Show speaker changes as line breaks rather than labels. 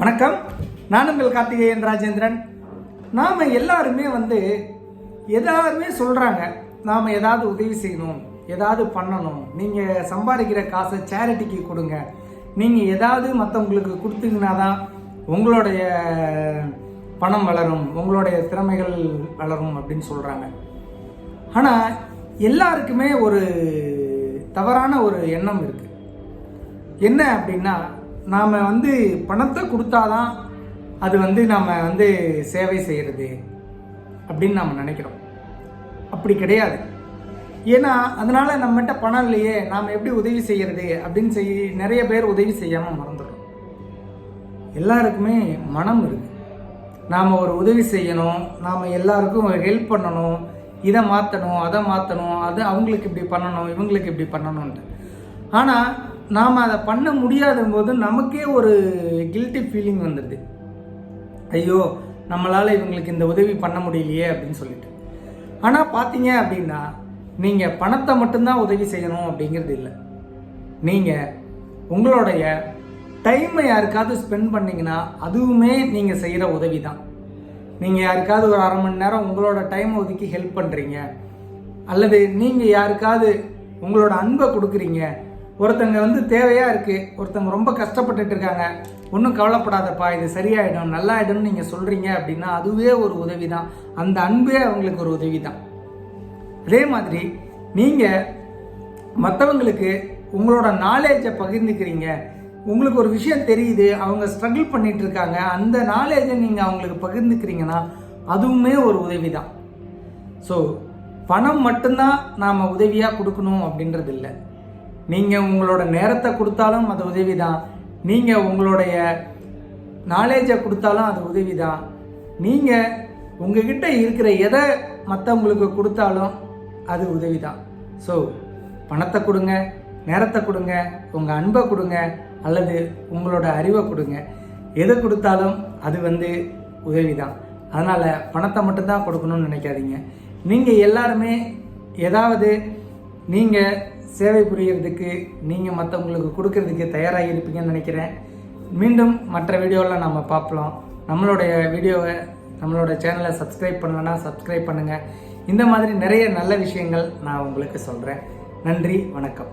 வணக்கம். நான் உங்கள் கார்த்திகேயன் ராஜேந்திரன். நாம் எல்லாருமே வந்து எல்லாருமே சொல்கிறாங்க நாம் ஏதாவது உதவி செய்யணும் ஏதாவது பண்ணணும். நீங்கள் சம்பாதிக்கிற காசை சேரிட்டிக்கு கொடுங்க. நீங்கள் ஏதாவது மற்றவங்களுக்கு கொடுத்தீங்கன்னா தான் உங்களுடைய பணம் வளரும் உங்களுடைய திறமைகள் வளரும் அப்படின்னு சொல்கிறாங்க ஆனால் எல்லாருக்குமே ஒரு தவறான ஒரு எண்ணம் இருக்குது என்ன அப்படின்னா நாம் வந்து பணத்தை கொடுத்தாதான் அது வந்து நாம் வந்து சேவை செய்கிறது அப்படின்னு நாம் நினைக்கிறோம். அப்படி கிடையாது. ஏன்னா அதனால நம்மகிட்ட பணம் இல்லையே நாம் எப்படி உதவி செய்கிறது அப்படின்னு செய் நிறைய பேர் உதவி செய்யாமல் மறந்துடும் எல்லாருக்குமே மனம் இருக்குது நாம் ஒரு உதவி செய்யணும் நாம் எல்லாருக்கும் ஹெல்ப் பண்ணணும் இதை மாற்றணும் அதை மாற்றணும் அது அவங்களுக்கு இப்படி பண்ணணும் இவங்களுக்கு இப்படி பண்ணணும்ன்ட்டு. ஆனால் நாம் அதை பண்ண முடியாத போது நமக்கே ஒரு கில்ட்டி ஃபீலிங் வந்துடுது. ஐயோ நம்மளால் இவங்களுக்கு இந்த உதவி பண்ண முடியலையே அப்படின்னு சொல்லிட்டு. ஆனால் பார்த்தீங்க அப்படின்னா நீங்கள் பணத்தை மட்டும்தான் உதவி செய்யணும் அப்படிங்கிறது இல்லை. நீங்கள் உங்களுடைய டைமை யாருக்காவது ஸ்பெண்ட் பண்ணிங்கன்னா அதுவுமே நீங்கள் செய்கிற உதவி தான் நீங்கள் யாருக்காவது ஒரு அரை மணி நேரம் உங்களோட டைம் ஒதுக்கி ஹெல்ப் பண்ணுறீங்க அல்லது நீங்கள் யாருக்காவது உங்களோட அன்பை கொடுக்குறீங்க. ஒருத்தங்க வந்து தேவையாக இருக்குது ஒருத்தங்க ரொம்ப கஷ்டப்பட்டுட்டு இருக்காங்க ஒன்றும் கவலைப்படாதப்பா இது சரியாயிடும் நல்லாயிடும்னு நீங்கள் சொல்கிறீங்க அப்படின்னா அதுவே ஒரு உதவி தான் அந்த அன்பே அவங்களுக்கு ஒரு உதவி தான் அதே மாதிரி நீங்கள் மற்றவங்களுக்கு உங்களோட நாலேஜை பகிர்ந்துக்கிறீங்க உங்களுக்கு ஒரு விஷயம் தெரியுது அவங்க ஸ்ட்ரகிள் பண்ணிட்டு இருக்காங்க அந்த நாலேஜை நீங்கள் அவங்களுக்கு பகிர்ந்துக்கிறீங்கன்னா அதுவுமே ஒரு உதவி தான் ஸோ பணம் மட்டும்தான் நாம் உதவியாக கொடுக்கணும் அப்படின்றது இல்லை நீங்கள் உங்களோட நேரத்தை கொடுத்தாலும் அது உதவி தான் நீங்கள் உங்களுடைய நாலேஜை கொடுத்தாலும் அது உதவி தான் நீங்கள் உங்ககிட்ட இருக்கிற எதை மற்றவங்களுக்கு கொடுத்தாலும் அது உதவி தான் ஸோ பணத்தை கொடுங்க நேரத்தை கொடுங்க உங்கள் அன்பை கொடுங்க அல்லது உங்களோட அறிவை கொடுங்க. எதை கொடுத்தாலும் அது வந்து உதவி தான் அதனால் பணத்தை மட்டும்தான் கொடுக்கணும்னு நினைக்காதீங்க. நீங்கள் எல்லாருமே ஏதாவது நீங்கள் சேவை புரியறதுக்கு நீங்கள் மற்றவங்களுக்கு கொடுக்கறதுக்கு தயாராக இருப்பீங்கன்னு நினைக்கிறேன். மீண்டும் மற்ற வீடியோவில் நம்ம பார்ப்போம் நம்மளுடைய வீடியோவை நம்மளோட சேனலை சப்ஸ்கிரைப் பண்ணலன்னா சப்ஸ்கிரைப் பண்ணுங்கள் இந்த மாதிரி நிறைய நல்ல விஷயங்கள் நான் உங்களுக்கு சொல்கிறேன் நன்றி வணக்கம்.